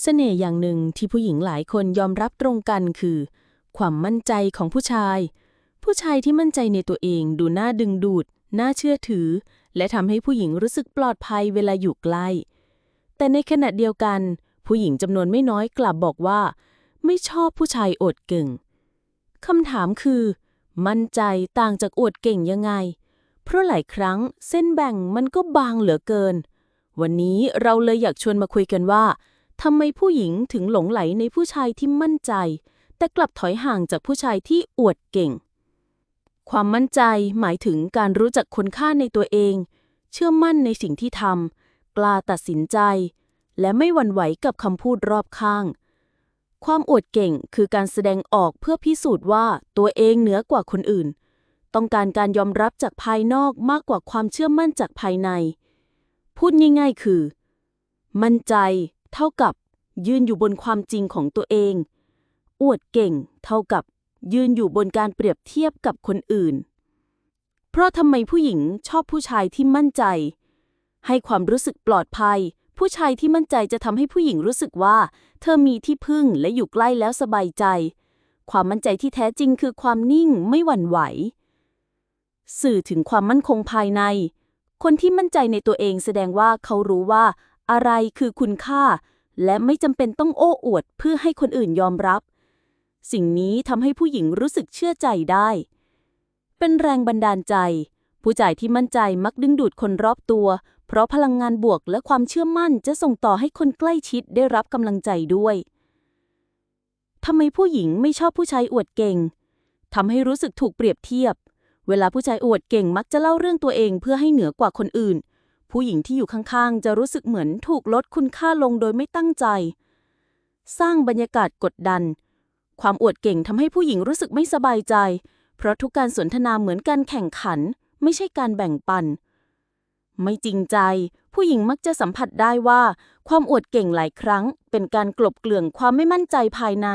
เสน่ห์อย่างหนึ่งที่ผู้หญิงหลายคนยอมรับตรงกันคือ ความมั่นใจของผู้ชาย ผู้ชายที่มั่นใจในตัวเองดูน่าดึงดูด น่าเชื่อถือ และทำให้ผู้หญิงรู้สึกปลอดภัยเวลาอยู่ใกล้ แต่ในขณะเดียวกัน ผู้หญิงจำนวนไม่น้อยกลับบอกว่า ไม่ชอบผู้ชายอดเก่งคำถามคือ มั่นใจต่างจากอดเก่งยังไง เพราะหลายครั้งเส้นแบ่งมันก็บางเหลือเกิน วันนี้เราเลยอยากชวนมาคุยกันว่า ทำไมผู้หญิงถึงหลงไหลในผู้ชายที่มั่นใจ แต่กลับถอยห่างจากผู้ชายที่อวดเก่ง ความมั่นใจหมายถึงการรู้จักคุณค่าในตัวเอง เชื่อมั่นในสิ่งที่ทำกล้าตัดสินใจ และไม่หวั่นไหวกับคำพูดรอบข้าง ความอวดเก่งคือการแสดงออกเพื่อพิสูจน์ว่าตัวเองเหนือกว่าคนอื่น ต้องการการยอมรับจากภายนอกมากกว่าความเชื่อมั่นจากภายใน พูดง่ายๆคือ มั่นใจ เท่ากับยืนอยู่บนความจริงของตัวเอง อวดเก่ง เท่ากับยืนอยู่บนการเปรียบเทียบกับคนอื่น เพราะทำไมผู้หญิงชอบผู้ชายที่มั่นใจ ให้ความรู้สึกปลอดภัย ผู้ชายที่มั่นใจจะทำให้ผู้หญิงรู้สึกว่า เธอมีที่พึ่งและอยู่ใกล้แล้วสบายใจ ความมั่นใจที่แท้จริงคือความนิ่งไม่หวั่นไหว สื่อถึงความมั่นคงภายใน คนที่มั่นใจในตัวเองแสดงว่าเขารู้ว่า อะไรคือคุณค่า และไม่จำเป็นต้องโอ้อวดเพื่อให้คนอื่นยอมรับ สิ่งนี้ทำให้ผู้หญิงรู้สึกเชื่อใจได้ เป็นแรงบันดาลใจ ผู้จ่ายที่มั่นใจมักดึงดูดคนรอบตัว เพราะพลังงานบวกและความเชื่อมั่นจะส่งต่อให้คนใกล้ชิดได้รับกำลังใจด้วยทำไมผู้หญิงไม่ชอบผู้ชายอวดเก่งทำให้รู้สึกถูกเปรียบเทียบ เวลาผู้ชายอวดเก่งมักจะเล่าเรื่องตัวเองเพื่อให้เหนือกว่าคนอื่น ผู้หญิงที่อยู่ข้างๆ จะรู้สึกเหมือนถูกลดคุณค่าลงโดยไม่ตั้งใจ สร้างบรรยากาศกดดัน ความอวดเก่งทำให้ผู้หญิงรู้สึกไม่สบายใจ เพราะทุกการสนทนาเหมือนการแข่งขัน ไม่ใช่การแบ่งปัน ไม่จริงใจ ผู้หญิงมักจะสัมผัสได้ว่า ความอวดเก่งหลายครั้ง เป็นการกลบเกลื่อนความไม่มั่นใจภายใน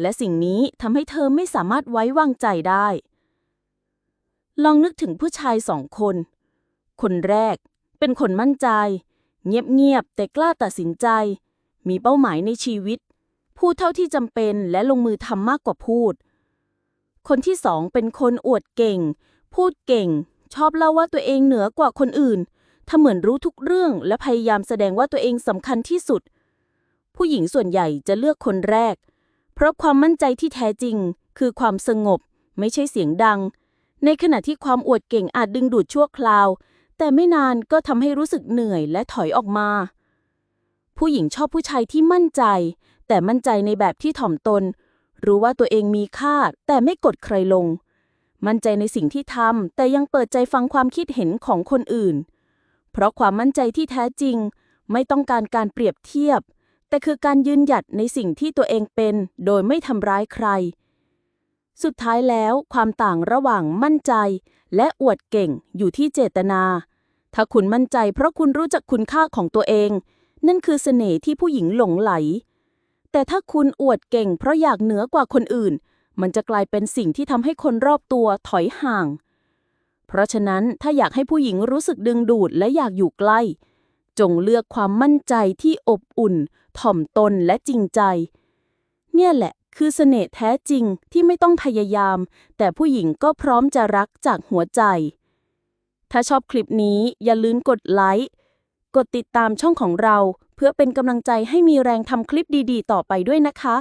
และสิ่งนี้ทำให้เธอไม่สามารถไว้วางใจได้ ลองนึกถึงผู้ชายสองคน คนแรก เป็นคนมั่นใจ เงียบ ๆ แต่กล้าตัดสินใจ มีเป้าหมายในชีวิต พูดเท่าที่จำเป็นและลงมือทำมากกว่าพูด คนที่สองเป็นคนอวดเก่ง พูดเก่ง ชอบเล่าว่าตัวเองเหนือกว่าคนอื่นทำเหมือนรู้ทุกเรื่องและพยายามแสดงว่าตัวเองสำคัญที่สุด ผู้หญิงส่วนใหญ่จะเลือกคนแรก เพราะความมั่นใจที่แท้จริง คือความสงบ ไม่ใช่เสียงดัง ในขณะที่ความอวดเก่งอาจดึงดูดชั่วคราว แต่ไม่นานก็ทำให้รู้สึกเหนื่อยและถอยออกมา ผู้หญิงชอบผู้ชายที่มั่นใจ แต่มั่นใจในแบบที่ถ่อมตน รู้ว่าตัวเองมีค่า แต่ไม่กดใครลง มั่นใจในสิ่งที่ทำแต่ยังเปิดใจฟังความคิดเห็นของคนอื่น เพราะความมั่นใจที่แท้จริง ไม่ต้องการการเปรียบเทียบ แต่คือการยืนหยัดในสิ่งที่ตัวเองเป็น โดยไม่ทำร้ายใคร สุดท้ายแล้วความต่างระหว่างมั่นใจและอวดเก่งอยู่ที่เจตนา ถ้าคุณมั่นใจเพราะคุณรู้จักคุณค่าของตัวเอง นั่นคือเสน่ห์ที่ผู้หญิงหลงไหล แต่ถ้าคุณอวดเก่งเพราะอยากเหนือกว่าคนอื่น มันจะกลายเป็นสิ่งที่ทำให้คนรอบตัวถอยห่าง เพราะฉะนั้นถ้าอยากให้ผู้หญิงรู้สึกดึงดูดและอยากอยู่ใกล้ จงเลือกความมั่นใจที่อบอุ่น ถ่อมตนและจริงใจ เนี่ยแหละคือเสน่ห์แท้จริงที่ไม่ต้องพยายาม แต่ผู้หญิงก็พร้อมจะรักจากหัวใจ ถ้าชอบคลิปนี้อย่าลืมกดไลค์ กดติดตามช่องของเรา เพื่อเป็นกำลังใจให้มีแรงทำคลิปดีๆ ต่อไปด้วยนะคะ